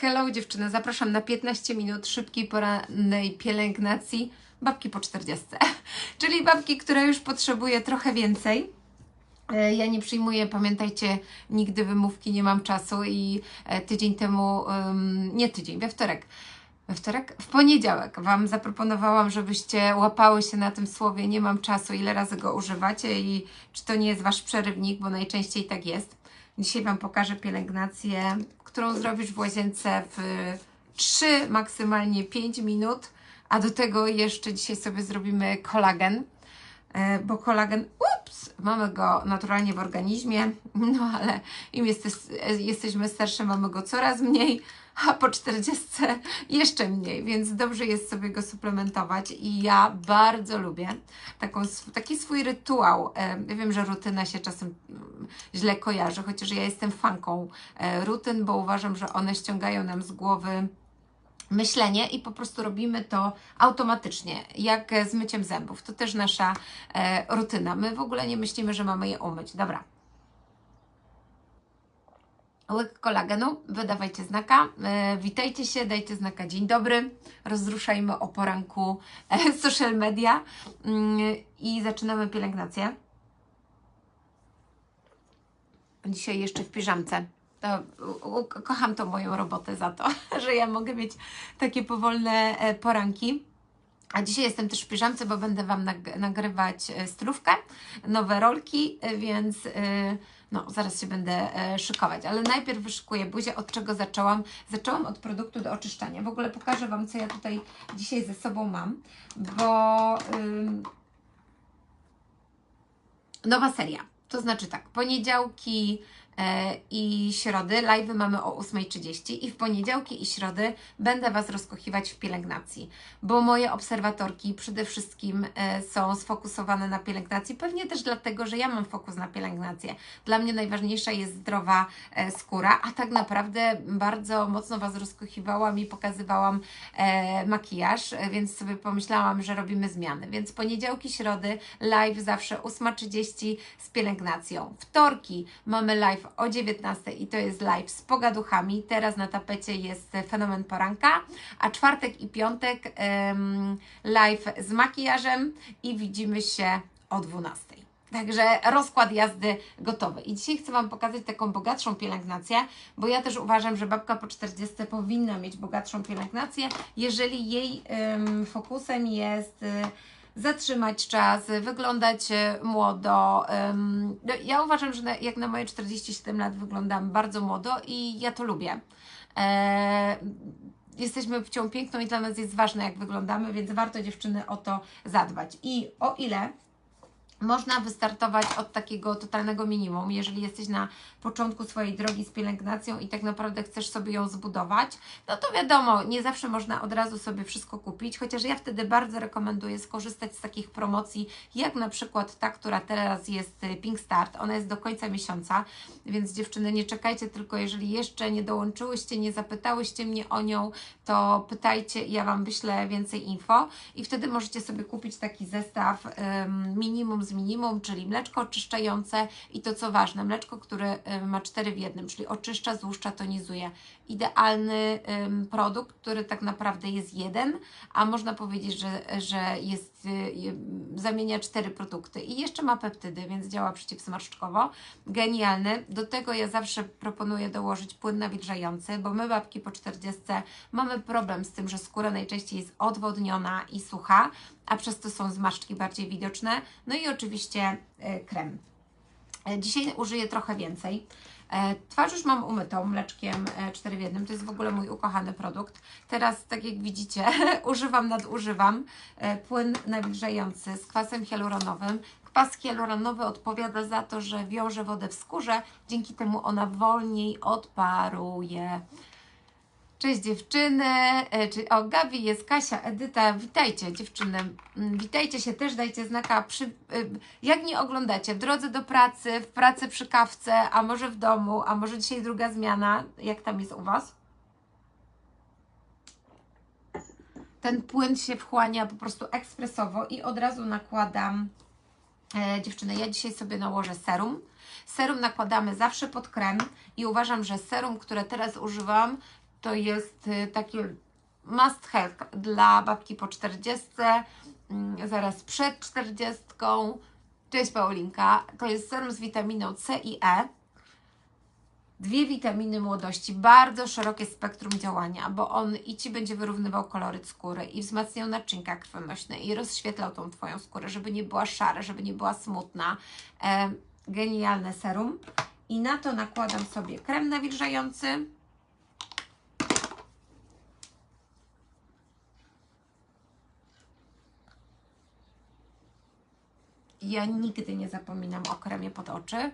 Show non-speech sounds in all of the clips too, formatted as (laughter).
Hello dziewczyny, zapraszam na 15 minut szybkiej porannej pielęgnacji babki po 40. (laughs) Czyli babki, która już potrzebuje trochę więcej. E, Ja nie przyjmuję, pamiętajcie, nigdy wymówki, nie mam czasu i e, tydzień temu, nie tydzień, we wtorek, we wtorek? W poniedziałek Wam zaproponowałam, żebyście łapały się na tym słowie nie mam czasu, ile razy go używacie i czy to nie jest Wasz przerywnik, bo najczęściej tak jest. Dzisiaj Wam pokażę pielęgnację, którą zrobisz w łazience w 3, maksymalnie 5 minut, a do tego jeszcze dzisiaj sobie zrobimy kolagen, e, bo kolagen, mamy go naturalnie w organizmie, (laughs) no ale im jeste, jesteśmy starsze, mamy go coraz mniej, a po 40 jeszcze mniej, więc dobrze jest sobie go suplementować i ja bardzo lubię taką, taki swój rytuał. Ja wiem, że rutyna się czasem mm, źle kojarzy, chociaż ja jestem fanką e, rutyn, bo uważam, że one ściągają nam z głowy myślenie i po prostu robimy to automatycznie, jak e, z myciem zębów. To też nasza e, rutyna. My w ogóle nie myślimy, że mamy je umyć. Dobra. Łyk kolagenu, wydawajcie znaka. E, witajcie się, dajcie znaka dzień dobry. Rozruszajmy o poranku e, social media mm, i zaczynamy pielęgnację. Dzisiaj jeszcze w piżamce. To, kocham tą moją robotę za to, (laughs) że ja mogę mieć takie powolne e, poranki. A dzisiaj jestem też w piżamce, bo będę Wam nag- nagrywać e, stylówkę, nowe rolki, e, więc no, zaraz się będę szykować. Ale najpierw wyszykuję buzię. Od czego zaczęłam? Zaczęłam od produktu do oczyszczania. W ogóle pokażę Wam, co ja tutaj dzisiaj ze sobą mam, bo ym, nowa seria. To znaczy tak, poniedziałki i środy, live mamy o 8.30 i w poniedziałki i środy będę Was rozkochiwać w pielęgnacji, bo moje obserwatorki przede wszystkim e, są sfokusowane na pielęgnacji, pewnie też dlatego, że ja mam fokus na pielęgnację. Dla mnie najważniejsza jest zdrowa e, skóra, a tak naprawdę bardzo mocno Was rozkochiwałam i pokazywałam e, makijaż, e, więc sobie pomyślałam, że robimy zmiany. Więc poniedziałki, środy, live zawsze 8.30 z pielęgnacją. Wtorki mamy live o 19.00 i to jest live z pogaduchami. Teraz na tapecie jest fenomen poranka, a czwartek i piątek em, live z makijażem i widzimy się o 12.00. Także rozkład jazdy gotowy. I dzisiaj chcę Wam pokazać taką bogatszą pielęgnację, bo ja też uważam, że babka po 40 powinna mieć bogatszą pielęgnację, jeżeli jej em, fokusem jest y, zatrzymać czas, wyglądać e, młodo. no, ja uważam, że jak na moje 47 lat wyglądam bardzo młodo i ja to lubię. E, jesteśmy płcią piękną i dla nas jest ważne, jak wyglądamy, więc warto dziewczyny o to zadbać. I o ile można wystartować od takiego totalnego minimum, jeżeli jesteś na początku swojej drogi z pielęgnacją i tak naprawdę chcesz sobie ją zbudować, no to wiadomo, nie zawsze można od razu sobie wszystko kupić, chociaż ja wtedy bardzo rekomenduję skorzystać z takich promocji, jak na przykład ta, która teraz jest y, Pink Start, ona jest do końca miesiąca, więc dziewczyny nie czekajcie, tylko jeżeli jeszcze nie dołączyłyście, nie zapytałyście mnie o nią, to pytajcie i ja Wam wyślę więcej info. I wtedy możecie sobie kupić taki zestaw minimum z minimum, czyli mleczko oczyszczające i to co ważne, mleczko, które ym, ma 4 w jednym, czyli oczyszcza, złuszcza, tonizuje. Idealny produkt, który tak naprawdę jest jeden, a można powiedzieć, że, że jest, y, y, zamienia cztery produkty i jeszcze ma peptydy, więc działa przeciwsmarszczkowo. Genialny. Do tego ja zawsze proponuję dołożyć płyn nawilżający, bo my babki po 40 mamy problem z tym, że skóra najczęściej jest odwodniona i sucha, a przez to są zmarszczki bardziej widoczne. No i oczywiście y, krem. E, Dzisiaj użyję trochę więcej. E, Twarz już mam umytą mleczkiem e, 4 w 1. To jest w ogóle mój ukochany produkt. Teraz, tak jak widzicie, (laughs) używam, nadużywam e, płyn nawilżający z kwasem hialuronowym. Kwas hialuronowy odpowiada za to, że wiąże wodę w skórze, dzięki temu ona wolniej odparuje. Cześć dziewczyny, e, czy, o Gabi jest Kasia, Edyta, witajcie dziewczyny, Mm, witajcie się też, dajcie znaka, przy, y, jak nie oglądacie, w drodze do pracy, w pracy przy kawce, a może w domu, a może dzisiaj druga zmiana, jak tam jest u Was? Ten płyn się wchłania po prostu ekspresowo i od razu nakładam, e, dziewczyny, ja dzisiaj sobie nałożę serum, Serum nakładamy zawsze pod krem i uważam, że serum, które teraz używam, to jest y, taki must have dla babki po 40, mm, zaraz przed 40. Cześć Paulinka. To jest serum z witaminą C i E. Dwie witaminy młodości, bardzo szerokie spektrum działania, bo on i Ci będzie wyrównywał koloryt skóry i wzmacniał naczynka krwionośne i rozświetlał tą Twoją skórę, żeby nie była szara, żeby nie była smutna. E, genialne serum. I na to nakładam sobie krem nawilżający. Ja nigdy nie zapominam o kremie pod oczy.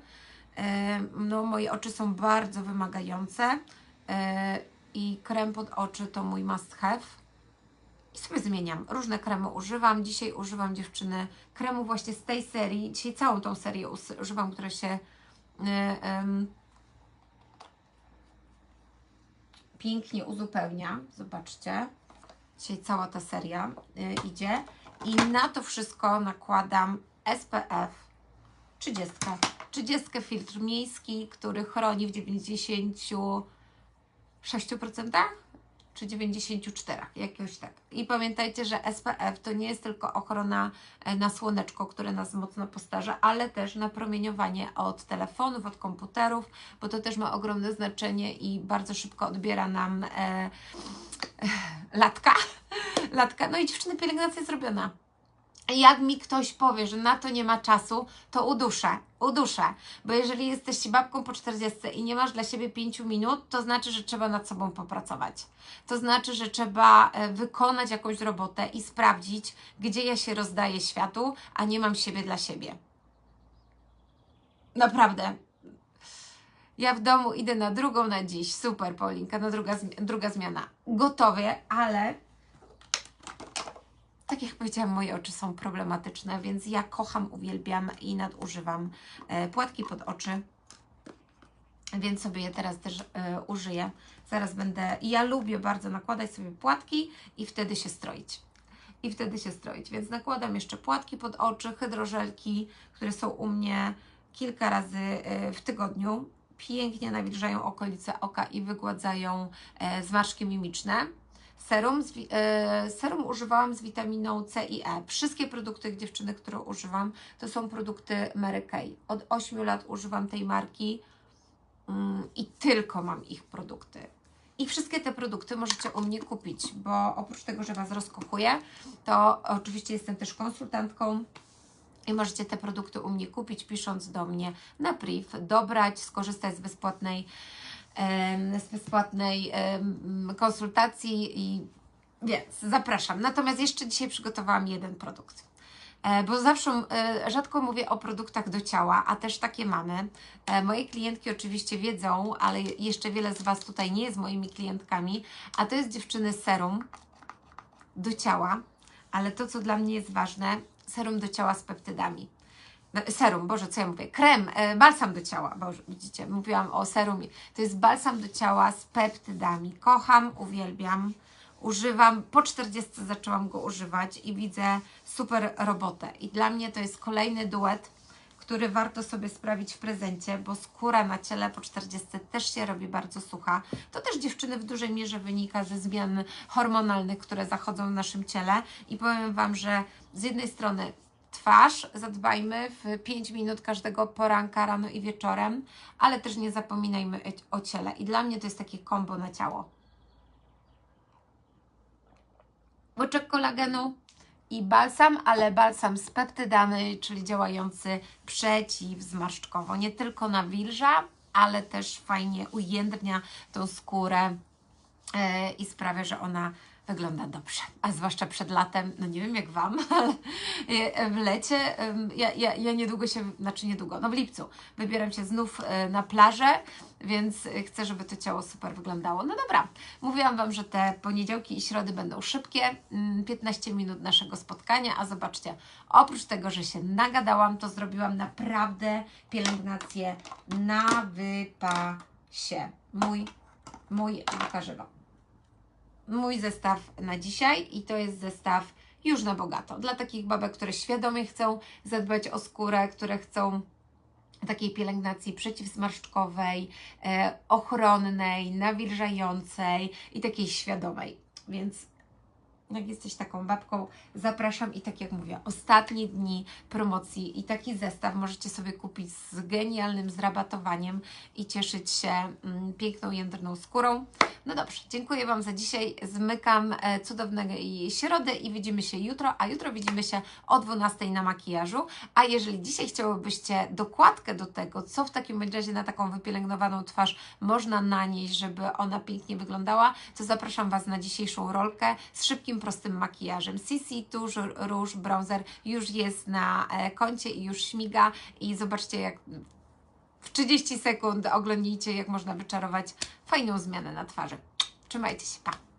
E, No, moje oczy są bardzo wymagające e, i krem pod oczy to mój must have. I sobie zmieniam. Różne kremy używam. Dzisiaj używam dziewczyny kremu właśnie z tej serii. Dzisiaj całą tą serię używam, która się e, pięknie uzupełnia. Zobaczcie. Dzisiaj cała ta seria idzie. I na to wszystko nakładam SPF 30. 30 filtr miejski, który chroni w 96% czy 94, jakoś tak. I pamiętajcie, że SPF to nie jest tylko ochrona e, na słoneczko, które nas mocno postarza, ale też na promieniowanie od telefonów, od komputerów, bo to też ma ogromne znaczenie i bardzo szybko odbiera nam e, e, latka. (laughs) latka. No i dziewczyny, pielęgnacja zrobiona. Jak mi ktoś powie, że na to nie ma czasu, to uduszę, uduszę. Bo jeżeli jesteście babką po 40 i nie masz dla siebie 5 minut, to znaczy, że trzeba nad sobą popracować. To znaczy, że trzeba e, wykonać jakąś robotę i sprawdzić, gdzie ja się rozdaję światu, a nie mam siebie dla siebie. Naprawdę. Ja w domu idę na drugą na dziś. Super, Paulinka, na druga, druga zmiana. Gotowie, ale tak jak powiedziałam, moje oczy są problematyczne, więc ja kocham, uwielbiam i nadużywam e, płatki pod oczy. Więc sobie je teraz też e, użyję. Zaraz będę. Ja lubię bardzo nakładać sobie płatki i wtedy się stroić. I wtedy się stroić. Więc nakładam jeszcze płatki pod oczy, hydrożelki, które są u mnie kilka razy e, w tygodniu. Pięknie nawilżają okolice oka i wygładzają zmarszki mimiczne. Serum, z, e, serum używałam z witaminą C i E. Wszystkie produkty dziewczyny, które używam, to są produkty Mary Kay. Od 8 lat używam tej marki mm, i tylko mam ich produkty. I wszystkie te produkty możecie u mnie kupić, bo oprócz tego, że Was rozkochuję, to oczywiście jestem też konsultantką i możecie te produkty u mnie kupić, pisząc do mnie na priv, dobrać, skorzystać z bezpłatnej z bezpłatnej konsultacji i więc zapraszam. Natomiast jeszcze dzisiaj przygotowałam jeden produkt. E, Bo zawsze e, rzadko mówię o produktach do ciała, a też takie mamy. E, Moje klientki oczywiście wiedzą, ale jeszcze wiele z Was tutaj nie jest moimi klientkami, a to jest dziewczyny serum do ciała, ale to, co dla mnie jest ważne, serum do ciała z peptydami. No, Serum, Boże, co ja mówię? Krem, e, balsam do ciała. Boże, widzicie, mówiłam o serumie. To jest balsam do ciała z peptydami. Kocham, uwielbiam. Używam, po 40 zaczęłam go używać i widzę super robotę. I dla mnie to jest kolejny duet, który warto sobie sprawić w prezencie, bo skóra na ciele po 40 też się robi bardzo sucha. To też dziewczyny w dużej mierze wynika ze zmian hormonalnych, które zachodzą w naszym ciele. I powiem Wam, że z jednej strony twarz zadbajmy w 5 minut każdego poranka, rano i wieczorem, ale też nie zapominajmy o- ciele. I dla mnie to jest takie kombo na ciało. Łyczek kolagenu i balsam, ale balsam z peptydami, czyli działający przeciwzmarszczkowo. Nie tylko nawilża, ale też fajnie ujędrnia tą skórę e, i sprawia, że ona wygląda dobrze. A zwłaszcza przed latem, no nie wiem jak Wam, (laughs) ale e, w lecie, ja, ja, ja niedługo się, znaczy niedługo, no w lipcu wybieram się znów e, na plażę, więc e, chcę, żeby to ciało super wyglądało. No dobra, mówiłam Wam, że te poniedziałki i środy będą szybkie, mm, 15 minut naszego spotkania, a zobaczcie, oprócz tego, że się nagadałam, to zrobiłam naprawdę pielęgnację na wypasie. Mój, mój, pokażę Wam mój zestaw na dzisiaj i to jest zestaw już na bogato. Dla takich babek, które świadomie chcą zadbać o skórę, które chcą takiej pielęgnacji przeciwzmarszczkowej, e, ochronnej, nawilżającej i takiej świadomej. Więc jak jesteś taką babką, zapraszam i tak jak mówię, ostatnie dni promocji i taki zestaw możecie sobie kupić z genialnym zrabatowaniem i cieszyć się mm, piękną, jędrną skórą. No dobrze, dziękuję Wam za dzisiaj. Zmykam e, cudownego i środę i widzimy się jutro, a jutro widzimy się o 12 na makijażu. A jeżeli dzisiaj chciałybyście dokładkę do tego, co w takim razie na taką wypielęgnowaną twarz można nanieść, żeby ona pięknie wyglądała, to zapraszam Was na dzisiejszą rolkę z szybkim, prostym makijażem. CC, tuż, róż, bronzer już jest na e, koncie i już śmiga i zobaczcie jak w 30 sekund oglądnijcie, jak można wyczarować fajną zmianę na twarzy. Trzymajcie się, pa!